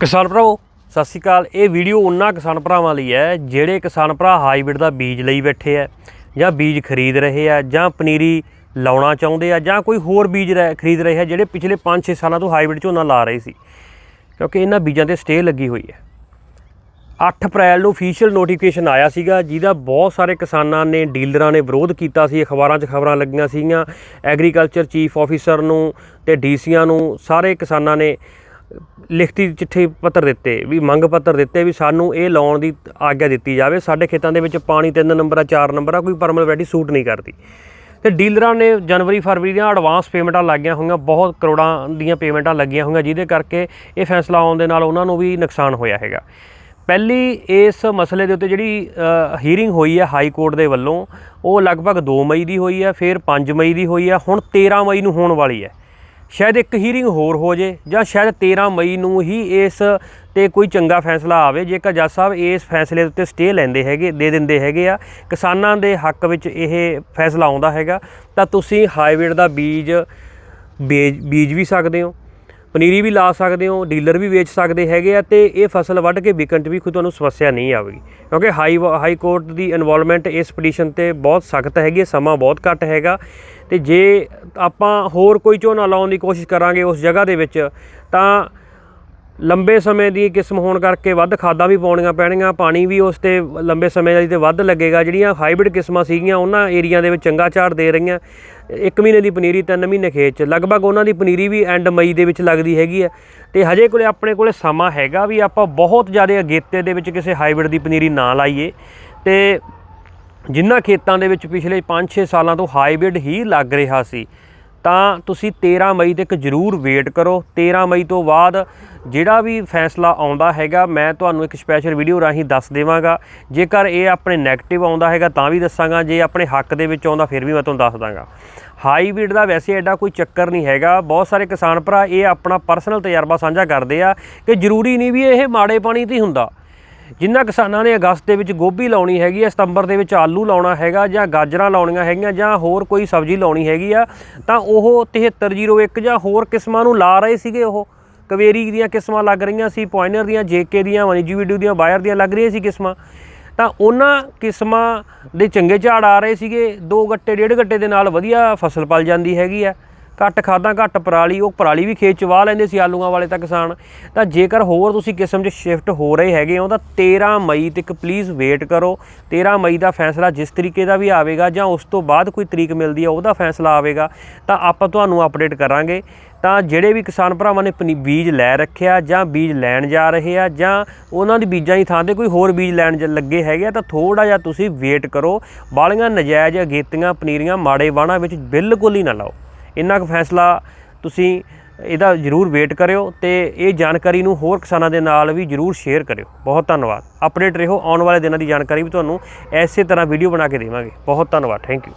ਕਿਸਾਨ ਭਰਾਓ ਸਤਿ ਸ਼੍ਰੀ ਅਕਾਲ। ਇਹ ਵੀਡੀਓ ਉਹਨਾਂ ਕਿਸਾਨ ਭਰਾਵਾਂ ਲਈ ਹੈ, ਜਿਹੜੇ ਕਿਸਾਨ ਭਰਾ ਹਾਈਬ੍ਰਿਡ ਦਾ ਬੀਜ ਲਈ ਬੈਠੇ ਆ ਜਾਂ ਬੀਜ ਖਰੀਦ ਰਹੇ ਆ ਜਾਂ ਪਨੀਰੀ ਲਾਉਣਾ ਚਾਹੁੰਦੇ ਆ, ਜਾਂ ਕੋਈ ਹੋਰ ਬੀਜ ਰਹਿ- ਖਰੀਦ ਰਹੇ ਆ ਜਿਹੜੇ ਪਿਛਲੇ 5-6 ਸਾਲਾਂ ਤੋਂ ਹਾਈਬ੍ਰਿਡ ਝੋਨਾ ਲਾ ਰਹੇ ਸੀ। ਕਿਉਂਕਿ ਇਹਨਾਂ ਬੀਜਾਂ ਤੇ ਸਟੇ ਲੱਗੀ ਹੋਈ ਹੈ। 8 ਅਪ੍ਰੈਲ ਨੂੰ ਅਫੀਸ਼ੀਅਲ ਨੋਟੀਫਿਕੇਸ਼ਨ ਆਇਆ ਸੀਗਾ, ਜਿਹਦਾ ਬਹੁਤ ਸਾਰੇ ਕਿਸਾਨਾਂ ਨੇ, ਡੀਲਰਾਂ ਨੇ ਵਿਰੋਧ ਕੀਤਾ ਸੀ। ਅਖਬਾਰਾਂ 'ਚ ਖਬਰਾਂ ਲੱਗੀਆਂ ਸੀਗੀਆਂ। ਐਗਰੀਕਲਚਰ ਚੀਫ ਆਫੀਸਰ ਨੂੰ ਤੇ ਡੀਸੀਆਂ ਨੂੰ ਸਾਰੇ ਕਿਸਾਨਾਂ ਨੇ ਲਿਖਤੀ ਚਿੱਠੀ ਪੱਤਰ ਦਿੱਤੇ, ਵੀ ਮੰਗ ਪੱਤਰ ਦਿੱਤੇ ਵੀ ਸਾਨੂੰ ਇਹ ਲਾਉਣ ਦੀ ਆਗਿਆ ਦਿੱਤੀ ਜਾਵੇ। ਸਾਡੇ ਖੇਤਾਂ ਦੇ ਵਿੱਚ ਪਾਣੀ 3 ਨੰਬਰ ਆ 4 ਨੰਬਰ ਆ ਕੋਈ ਪਰਮਲ ਵੈਰਾਈਟੀ ਸੂਟ ਨਹੀਂ ਕਰਦੀ। ਤੇ ਡੀਲਰਾਂ ਨੇ ਜਨਵਰੀ, ਫਰਵਰੀ ਦੀਆਂ ਐਡਵਾਂਸ ਪੇਮੈਂਟਾਂ ਲੱਗੀਆਂ ਹੋਈਆਂ, ਬਹੁਤ ਕਰੋੜਾਂ ਦੀਆਂ ਪੇਮੈਂਟਾਂ ਲੱਗੀਆਂ ਹੋਈਆਂ, ਜਿਹਦੇ ਕਰਕੇ ਇਹ ਫੈਸਲਾ ਆਉਣ ਦੇ ਨਾਲ ਉਹਨਾਂ ਨੂੰ ਵੀ ਨੁਕਸਾਨ ਹੋਇਆ ਹੈਗਾ। ਪਹਿਲੀ ਇਸ ਮਸਲੇ ਦੇ ਉੱਤੇ ਜਿਹੜੀ ਹੀਅਰਿੰਗ ਹੋਈ ਹੈ ਹਾਈ ਕੋਰਟ ਦੇ ਵੱਲੋਂ, ਉਹ ਲਗਭਗ 2 ਮਈ ਦੀ ਹੋਈ ਹੈ, ਫਿਰ 5 ਮਈ ਦੀ ਹੋਈ ਹੈ, ਹੁਣ 13 ਮਈ ਨੂੰ ਹੋਣ ਵਾਲੀ ਹੈ। ਸ਼ਾਇਦ ਇੱਕ ਹੀਰਿੰਗ ਹੋਰ ਹੋ ਜੇ ਜਾਂ ਸ਼ਾਇਦ 13 ਮਈ ਨੂੰ ਹੀ ਇਸ ਤੇ ਕੋਈ ਚੰਗਾ ਫੈਸਲਾ ਆਵੇ। ਜੇਕਰ ਜੱਜ ਸਾਹਿਬ ਇਸ ਫੈਸਲੇ ਦੇ ਉੱਤੇ ਸਟੇ ਲੈਂਦੇ ਹੈਗੇ, ਦੇ ਦਿੰਦੇ ਹੈਗੇ ਆ, ਕਿਸਾਨਾਂ ਦੇ ਹੱਕ ਵਿੱਚ ਇਹ ਫੈਸਲਾ ਆਉਂਦਾ ਹੈਗਾ, ਤਾਂ ਤੁਸੀਂ ਹਾਈਬ੍ਰਿਡ ਦਾ ਬੀਜ ਬੀਜ ਬੀਜ ਵੀ ਸਕਦੇ ਹੋ। ਪਨੀਰੀ ਵੀ ਲਾ ਸਕਦੇ ਹੋ, ਡੀਲਰ ਵੀ ਵੇਚ ਸਕਦੇ ਹੈਗੇ ਆ ਤੇ ਇਹ ਫਸਲ ਵੱਢ ਕੇ ਵਿਕਣ 'ਚ ਵੀ ਕੋਈ ਤੁਹਾਨੂੰ ਸਮੱਸਿਆ ਨਹੀਂ ਆਵੇਗੀ। ਕਿਉਂਕਿ ਹਾਈ ਹਾਈ ਕੋਰਟ ਦੀ ਇਨਵੋਲਵਮੈਂਟ ਇਸ ਪਟੀਸ਼ਨ ਤੇ ਬਹੁਤ ਸਖਤ ਹੈਗੀ ਹੈ, ਸਮਾਂ ਬਹੁਤ ਘੱਟ ਹੈਗਾ। ਤੇ ਜੇ ਆਪਾਂ ਹੋਰ ਕੋਈ ਝੋਨਾ ਲਾਉਣ ਦੀ ਕੋਸ਼ਿਸ਼ ਕਰਾਂਗੇ ਉਸ ਜਗ੍ਹਾ ਦੇ ਵਿੱਚ, ਤਾਂ ਲੰਬੇ ਸਮੇਂ ਦੀ ਕਿਸਮ ਹੋਣ ਕਰਕੇ ਵੱਧ ਖਾਦਾਂ ਵੀ ਪਾਉਣੀਆਂ ਪੈਣਗੀਆਂ ਪਾਣੀ ਵੀ ਉਸ ਤੇ ਲੰਬੇ ਸਮੇਂ ਲਈ ਤੇ ਵੱਧ ਲੱਗੇਗਾ। ਜਿਹੜੀਆਂ ਹਾਈਬ੍ਰਿਡ ਕਿਸਮਾਂ ਸੀਗੀਆਂ, ਉਹਨਾਂ ਏਰੀਆ ਦੇ ਵਿੱਚ ਚੰਗਾ ਝਾੜ ਦੇ ਰਹੀਆਂ। ਇੱਕ ਮਹੀਨੇ ਦੀ ਪਨੀਰੀ ਤਿੰਨ ਮਹੀਨੇ ਖੇਤ 'ਚ। ਲਗਭਗ ਉਹਨਾਂ ਦੀ ਪਨੀਰੀ ਵੀ ਐਂਡ ਮਈ ਦੇ ਵਿੱਚ ਲੱਗਦੀ ਹੈਗੀ ਹੈ। ਤੇ ਹਜੇ ਕੋਲੇ ਆਪਣੇ ਕੋਲੇ ਸਮਾਂ ਹੈਗਾ ਵੀ ਆਪਾਂ ਬਹੁਤ ਜ਼ਿਆਦਾ ਅਗੇਤੇ ਦੇ ਵਿੱਚ ਕਿਸੇ ਹਾਈਬ੍ਰਿਡ ਦੀ ਪਨੀਰੀ ਨਾ ਲਾਈਏ। ਤੇ ਜਿਨ੍ਹਾਂ ਖੇਤਾਂ ਦੇ ਵਿੱਚ ਪਿਛਲੇ 5-6 ਸਾਲਾਂ ਤੋਂ ਹਾਈਬ੍ਰਿਡ ਹੀ ਲੱਗ ਰਿਹਾ ਸੀ। ਤਾਂ ਤੁਸੀਂ 13 ਮਈ ਤੱਕ ਜ਼ਰੂਰ ਵੇਟ ਕਰੋ। 13 ਮਈ ਤੋਂ ਬਾਅਦ ਜਿਹੜਾ ਵੀ ਫੈਸਲਾ ਆਉਂਦਾ ਹੈਗਾ, ਮੈਂ ਤੁਹਾਨੂੰ ਇੱਕ ਸਪੈਸ਼ਲ ਵੀਡੀਓ ਰਾਹੀਂ ਦੱਸ ਦੇਵਾਂਗਾ। ਜੇਕਰ ਇਹ ਆਪਣੇ 네ਗੇਟਿਵ ਆਉਂਦਾ ਹੈਗਾ ਤਾਂ ਵੀ ਦੱਸਾਂਗਾ, ਜੇ ਆਪਣੇ ਹੱਕ ਦੇ ਵਿੱਚ ਆਉਂਦਾ ਫਿਰ ਵੀ ਮੈਂ ਤੁਹਾਨੂੰ ਦੱਸ ਦਾਂਗਾ। ਹਾਈਬ੍ਰਿਡ ਦਾ ਵੈਸੇ ਐਡਾ ਕੋਈ ਚੱਕਰ ਨਹੀਂ ਹੈਗਾ। ਬਹੁਤ ਸਾਰੇ ਕਿਸਾਨ ਭਰਾ ਇਹ ਆਪਣਾ ਪਰਸਨਲ ਤਜਰਬਾ ਸਾਂਝਾ ਕਰਦੇ ਆ ਕਿ ਜ਼ਰੂਰੀ ਨਹੀਂ ਵੀ ਇਹ ਮਾੜੇ ਪਾਣੀ ਤੇ ਹੀ ਹੁੰਦਾ। ਜਿਨ੍ਹਾਂ ਕਿਸਾਨਾਂ ਨੇ ਅਗਸਤ ਦੇ ਵਿੱਚ ਗੋਭੀ ਲਾਉਣੀ ਹੈਗੀ ਹੈ ਸਤੰਬਰ ਦੇ ਵਿੱਚ ਆਲੂ ਲਾਉਣਾ ਹੈਗਾ ਜਾਂ ਗਾਜਰਾਂ ਲਾਉਣੀਆਂ ਹੈਗੀਆਂ ਜਾਂ ਹੋਰ ਕੋਈ ਸਬਜ਼ੀ ਲਾਉਣੀ ਹੈਗੀ ਆ, ਤਾਂ ਉਹ 7301 ਜਾਂ ਹੋਰ ਕਿਸਮਾਂ ਨੂੰ ਲਾ ਰਹੇ ਸੀਗੇ ਉਹ। ਕਵੇਰੀ ਦੀਆਂ ਕਿਸਮਾਂ ਲੱਗ ਰਹੀਆਂ ਸੀ, ਪੁਆਇਨਰ ਦੀਆਂ, ਜੇਕੇ ਦੀਆਂ ਵਨਜੀਵੀਡੂ ਦੀਆਂ, ਬਾਇਰ ਦੀਆਂ ਲੱਗ ਰਹੀਆਂ ਸੀ ਕਿਸਮਾਂ। ਤਾਂ ਉਹਨਾਂ ਕਿਸਮਾਂ ਦੇ ਚੰਗੇ ਝਾੜ ਆ ਰਹੇ ਸੀਗੇ, ਦੋ ਗੱਟੇ, ਡੇਢ ਗੱਟੇ ਦੇ ਨਾਲ ਵਧੀਆ ਫਸਲ ਪਲ ਜਾਂਦੀ ਹੈਗੀ ਆ। ਘੱਟ ਖਾਦਾਂ, ਘੱਟ ਪਰਾਲੀ, ਉਹ ਪਰਾਲੀ ਵੀ ਖੇਤ ਚ ਵਾਹ ਲੈਂਦੇ ਸੀ ਆਲੂਆਂ ਵਾਲੇ ਤਾਂ ਕਿਸਾਨ। ਤਾਂ ਜੇਕਰ ਹੋਰ ਤੁਸੀਂ ਕਿਸਮ 'ਚ ਸ਼ਿਫਟ ਹੋ ਰਹੇ ਹੈਗੇ ਹੋ, ਤਾਂ 13 ਮਈ ਤੱਕ ਪਲੀਜ਼ ਵੇਟ ਕਰੋ। 13 ਮਈ ਦਾ ਫੈਸਲਾ ਜਿਸ ਤਰੀਕੇ ਦਾ ਵੀ ਆਵੇਗਾ ਜਾਂ ਉਸ ਤੋਂ ਬਾਅਦ ਕੋਈ ਤਰੀਕ ਮਿਲਦੀ ਹੈ ਉਹਦਾ ਫੈਸਲਾ ਆਵੇਗਾ। ਤਾਂ ਆਪਾਂ ਤੁਹਾਨੂੰ ਅਪਡੇਟ ਕਰਾਂਗੇ। ਤਾਂ ਜਿਹੜੇ ਵੀ ਕਿਸਾਨ ਭਰਾਵਾਂ ਨੇ ਪਨੀ- ਬੀਜ ਲੈ ਰੱਖਿਆ ਜਾਂ ਬੀਜ ਲੈਣ ਜਾ ਰਹੇ ਆ ਜਾਂ ਉਹਨਾਂ ਦੀ ਬੀਜਾਂ ਦੀ ਥਾਂ ਤੇ ਕੋਈ ਹੋਰ ਬੀਜ ਲੈਣ ਜ- ਲੱਗੇ ਹੈਗੇ ਆ, ਤਾਂ ਥੋੜਾ ਜਿਹਾ ਤੁਸੀਂ ਵੇਟ ਕਰੋ। ਬਾਲੀਆਂ ਨਜਾਇਜ਼ ਅਗੇਤੀਆਂ ਪਨੀਰੀਆਂ ਮਾੜੇ ਵਾਣਾ ਵਿੱਚ ਬਿਲਕੁਲ ਹੀ ਨਾ ਲਾਓ। ਇੰਨਾ ਕੁ ਫੈਸਲਾ ਤੁਸੀਂ ਇਹਦਾ ਜ਼ਰੂਰ ਵੇਟ ਕਰਿਓ ਤੇ ਇਹ ਜਾਣਕਾਰੀ ਨੂੰ ਹੋਰ ਕਿਸਾਨਾਂ ਦੇ ਨਾਲ ਵੀ ਜ਼ਰੂਰ ਸ਼ੇਅਰ ਕਰਿਓ। ਬਹੁਤ ਧੰਨਵਾਦ। ਅਪਡੇਟ ਰਹੋ, ਆਉਣ ਵਾਲੇ ਦਿਨਾਂ ਦੀ ਜਾਣਕਾਰੀ ਵੀ ਤੁਹਾਨੂੰ ਐਸੇ ਤਰ੍ਹਾਂ ਵੀਡੀਓ ਬਣਾ ਕੇ ਦੇਵਾਂਗੇ। ਬਹੁਤ ਧੰਨਵਾਦ। Thank you